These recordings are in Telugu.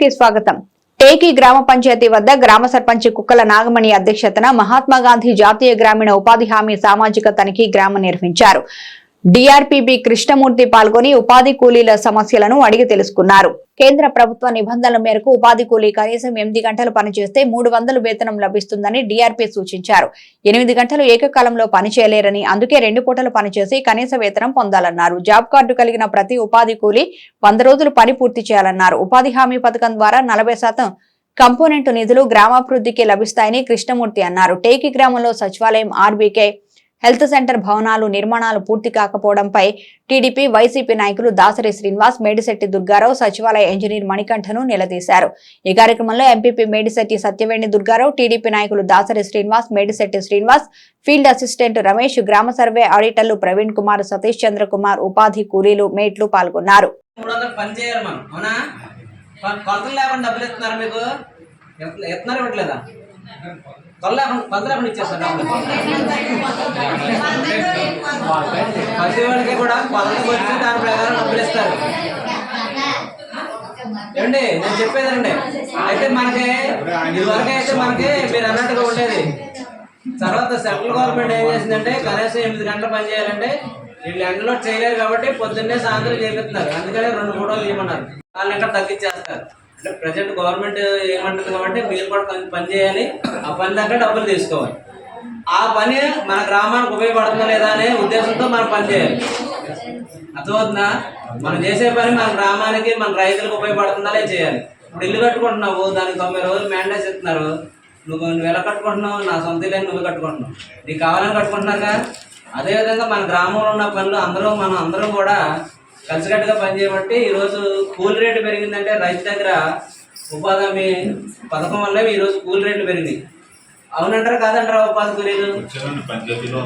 కి స్వాగతం. టేకి గ్రామ పంచాయతీ వద్ద గ్రామ సర్పంచ్ కుక్కల నాగమణి అధ్యక్షతన మహాత్మా గాంధీ జాతీయ గ్రామీణ ఉపాధి హామీ సామాజిక తనిఖీ గ్రామం నిర్వహించారు. డిఆర్పీబీ కృష్ణమూర్తి పాల్గొని ఉపాధి కూలీల సమస్యలను అడిగి తెలుసుకున్నారు. కేంద్ర ప్రభుత్వ నిబంధనల మేరకు ఉపాధి కూలీ కనీసం ఎనిమిది గంటలు పనిచేస్తే మూడు వందలు వేతనం లభిస్తుందని డీఆర్పీ సూచించారు. ఎనిమిది గంటలు ఏకకాలంలో పనిచేయలేరని అందుకే రెండు పూటలు పనిచేసి కనీస వేతనం పొందాలన్నారు. జాబ్ కార్డు కలిగిన ప్రతి ఉపాధి కూలీ వంద రోజులు పని పూర్తి చేయాలన్నారు. ఉపాధి హామీ పథకం ద్వారా నలభై శాతం కంపోనెంట్ నిధులు గ్రామాభివృద్ధికి లభిస్తాయని కృష్ణమూర్తి అన్నారు. టేకి గ్రామంలో సచివాలయం ఆర్బీకే హెల్త్ సెంటర్ భవనాలు నిర్మాణాలు పూర్తి కాకపోవడంపై టీడీపీ వైసీపీ నాయకులు దాసరి శ్రీనివాస్ మేడిశెట్టి దుర్గారావు సచివాలయ ఇంజనీర్ మణికంఠను నిలదీశారు. ఈ కార్యక్రమంలో ఎంపీపీ మేడిశెట్టి సత్యవేణి దుర్గారావు టీడీపీ నాయకులు దాసరి శ్రీనివాస్ మేడిశెట్టి శ్రీనివాస్ ఫీల్డ్ అసిస్టెంట్ రమేష్ గ్రామ సర్వే ఆడిటర్లు ప్రవీణ్ కుమార్ సతీష్ చంద్ర కుమార్ ఉపాధి కూలీలు మేట్లు పాల్గొన్నారు. మీకు? ఎత్త- ఇస్తున్నారు ఇవ్వట్లేదా ప్రతి వాడికి కూడా కొలతకు వచ్చి దాని ప్రకారం డబ్బులు ఇస్తారు. ఏమండి నేను చెప్పేదండి అయితే మనకి ఇదివరకు అయితే మనకి మీరు అన్నట్టుగా ఉండేది. తర్వాత సెంట్రల్ గవర్నమెంట్ ఏం చేసిందంటే కనీసం ఎనిమిది గంటలు పని చేయాలంటే వీళ్ళు ఎండలో చేయలేరు కాబట్టి పొద్దున్నే సాయంత్రం చేపిస్తున్నారు. అందుకనే రెండు ఫోటోలు ఇవ్వమన్నారు వాళ్ళు ఇంకా తగ్గించేస్తారు. అంటే ప్రజెంట్ గవర్నమెంట్ ఏమంటుంది కాబట్టి మీరు కూడా కొంచెం పని చేయాలి. ఆ పని దగ్గర డబ్బులు తీసుకోవాలి. ఆ పని మన గ్రామానికి ఉపయోగపడుతుందా లేదా అనే ఉద్దేశంతో మనం పని చేయాలి. అర్థమవుతుందా? మనం చేసే పని మన గ్రామానికి మన రైతులకు ఉపయోగపడుతుందా లేదా చేయాలి. ఇప్పుడు ఇల్లు కట్టుకుంటున్నావు దానికి తొంభై రోజులు మ్యాండేజ్ ఇస్తున్నారు. నువ్వు నువ్వు ఎలా కట్టుకుంటున్నావు? నా సొంత ఇల్లు నువ్వు కట్టుకుంటున్నావు. నీకు కావాలని కట్టుకుంటున్నాగా అదేవిధంగా మన గ్రామంలో ఉన్న పనులు అందరూ మనం అందరం కూడా కలిసికట్టుగా పనిచేయబట్టి ఈరోజు కూలి రేటు పెరిగిందంటే రైతు దగ్గర ఉపాధి హామీ పథకం వల్ల ఈరోజు కూలి రేట్లు పెరిగినాయి. అవునంటారా కాదంటారా ఉపాధి కూలీలు? వచ్చేదాన్ని పంచాయతీలో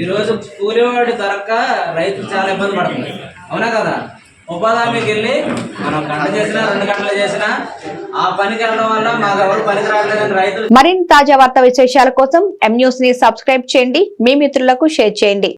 ఈ రోజు కూలివాడి దొరక్క రైతు చాలా ఇబ్బంది పడుతుంది. అవునా కదా? ఉపాధి హామీకి వెళ్ళి మనం గంట చేసినా రెండు గంటలు చేసినా ఆ పనికి వెళ్ళడం వల్ల మాకు ఎవరు పనికి రావట్లేదని రైతులు మరిన్ని తాజా వార్తా విశేషాల కోసం ఎం న్యూస్ని సబ్స్క్రైబ్ చేయండి. మీ మిత్రులకు షేర్ చేయండి.